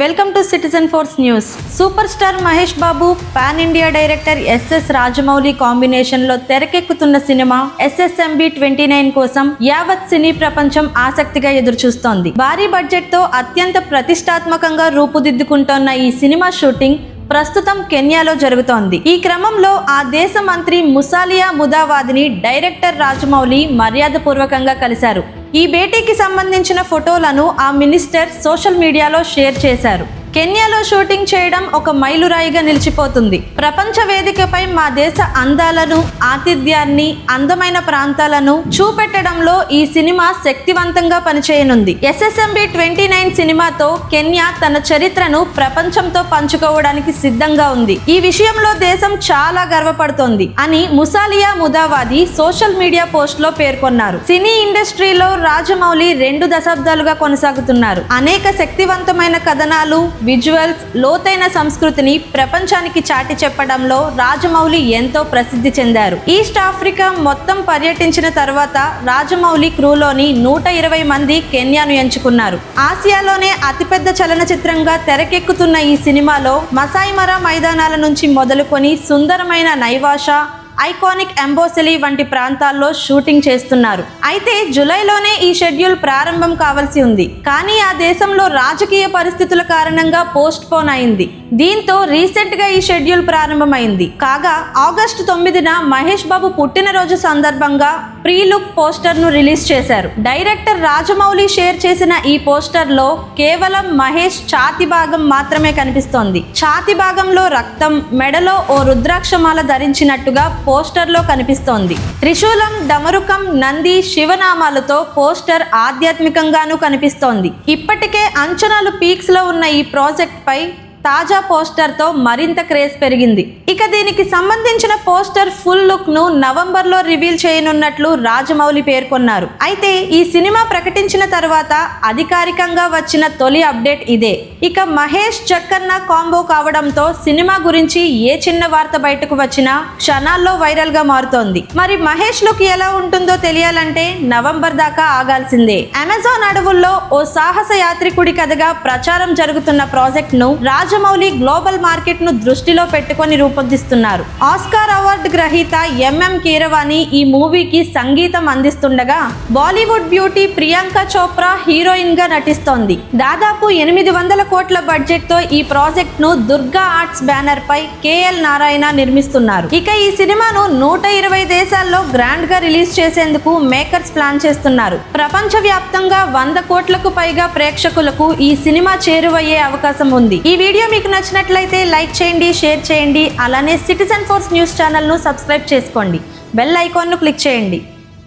Welcome to citizen force news super star Mahesh Babu pan India director SS Rajamouli కాంబినేషన్లో తెరకెక్కుతున్న cinema SSMB twenty nine కోసం యావత్ సినీ ప్రపంచం ఆసక్తిగా ఎదురుచూస్తోంది. భారీ బడ్జెట్తో అత్యంత ప్రతిష్టాత్మకంగా రూపుదిద్దుకుంటోన్న ఈ సినిమా షూటింగ్ ప్రస్తుతం కెన్యాలో జరుగుతోంది. ఈ క్రమంలో ఆ దేశ మంత్రి ముసాలియా ముదావాదిని డైరెక్టర్ రాజమౌళి మర్యాదపూర్వకంగా కలిశారు. ఈ భేటీకి సంబంధించిన ఫోటోలను ఆ మినిస్టర్ సోషల్ మీడియాలో షేర్ చేశారు. కెన్యాలో షూటింగ్ చేయడం ఒక మైలురాయిగా నిలిచిపోతుంది. ప్రపంచ వేదికపై మా దేశ అందాలను ఆతిథ్యాన్ని అందమైన ప్రాంతాలను చూపెట్టడంలో ఈ సినిమా శక్తివంతంగా పనిచేయనుంది. ఎస్ఎస్ఎంబి ట్వంటీ నైన్ సినిమాతో కెన్యా తన చరిత్రను ప్రపంచంతో పంచుకోవడానికి సిద్ధంగా ఉంది. ఈ విషయంలో దేశం చాలా గర్వపడుతోంది అని ముసాలియా ముదావాది సోషల్ మీడియా పోస్ట్లో పేర్కొన్నారు. సినీ ఇండస్ట్రీలో రాజమౌళి రెండు దశాబ్దాలుగా కొనసాగుతున్నారు. అనేక శక్తివంతమైన కథనాలు విజువల్స్ లోతైన సంస్కృతిని ప్రపంచానికి చాటి చెప్పడంలో రాజమౌళి ఎంతో ప్రసిద్ధి చెందారు. ఈస్ట్ ఆఫ్రికా మొత్తం పర్యటించిన తర్వాత రాజమౌళి క్రూలోని నూట ఇరవై మంది కెన్యాను ఎంచుకున్నారు. ఆసియాలోనే అతిపెద్ద చలనచిత్రంగా తెరకెక్కుతున్న ఈ సినిమాలో మసాయిమరా మైదానాల నుంచి మొదలుకొని సుందరమైన నైవాష ఐకానిక్ ఎంబోసిలీ వంటి ప్రాంతాల్లో షూటింగ్ చేస్తున్నారు. అయితే జులైలోనే ఈ షెడ్యూల్ ప్రారంభం కావాల్సి ఉంది. కానీ ఆ దేశంలో రాజకీయ పరిస్థితుల కారణంగా పోస్ట్ పోన్ అయింది. దీంతో రీసెంట్గా ఈ షెడ్యూల్ ప్రారంభమైంది. కాగా ఆగస్టు తొమ్మిదిన మహేష్ బాబు పుట్టినరోజు సందర్భంగా ప్రీ లుక్ రిలీజ్ చేశారు. డైరెక్టర్ రాజమౌళి షేర్ చేసిన ఈ పోస్టర్లో కేవలం మహేష్ ఛాతి భాగం మాత్రమే కనిపిస్తోంది. ఛాతి భాగంలో రక్తం మెడలో ఓ రుద్రాక్షమాల ధరించినట్టుగా పోస్టర్లో కనిపిస్తోంది. త్రిశూలం డమరుకం నంది శివనామాలతో పోస్టర్ ఆధ్యాత్మికంగానూ కనిపిస్తోంది. ఇప్పటికే అంచనాలు పీక్స్లో ఉన్న ఈ ప్రాజెక్ట్పై తాజా పోస్టర్తో మరింత క్రేజ్ పెరిగింది. ఇక దీనికి సంబంధించిన పోస్టర్ ఫుల్ లుక్ను నవంబర్లో రివీల్ చేయనున్నట్లు రాజమౌళి పేర్కొన్నారు. అయితే ఈ సినిమా ప్రకటించిన తర్వాత అధికారికంగా వచ్చిన తొలి అప్డేట్ ఇదే. ఇక మహేష్ చక్కన్న కాంబో కావడంతో సినిమా గురించి ఏ చిన్న వార్త బయటకు వచ్చినా క్షణాల్లో వైరల్గా మారుతోంది. మరి మహేష్ లుక్ ఎలా ఉంటుందో తెలియాలంటే నవంబర్ దాకా ఆగాల్సిందే. అమెజాన్ అడవుల్లో ఓ సాహస యాత్రికుడి కథగా ప్రచారం జరుగుతున్న ప్రాజెక్ట్ను రాజమౌళి గ్లోబల్ మార్కెట్ను దృష్టిలో పెట్టుకొని రూపొంది రూపొందిస్తున్నారు. ఆస్కార్ అవార్డు గ్రహీత ఎంఎం కీరవాణి ఈ మూవీకి సంగీతం అందిస్తుండగా బాలీవుడ్ బ్యూటీ ప్రియాంక చోప్రా హీరోయిన్గా నటిస్తోంది. దాదాపు ఎనిమిది వందల కోట్ల బడ్జెట్తో ఈ ప్రాజెక్ట్ను దుర్గా ఆర్ట్స్ బ్యానర్ పై కేఎల్ నారాయణ నిర్మిస్తున్నారు. ఇక ఈ సినిమాను నూట ఇరవై దేశాల్లో గ్రాండ్గా రిలీజ్ చేసేందుకు మేకర్స్ ప్లాన్ చేస్తున్నారు. ప్రపంచ వ్యాప్తంగా వంద కోట్లకు పైగా ప్రేక్షకులకు ఈ సినిమా చేరువయ్యే అవకాశం ఉంది. ఈ వీడియో మీకు నచ్చినట్లయితే లైక్ చేయండి షేర్ చేయండి అలానే సిటిజన్ ఫోర్స్ న్యూస్ ఛానల్ను సబ్స్క్రైబ్ చేసుకోండి. బెల్ ఐకాన్ను క్లిక్ చేయండి.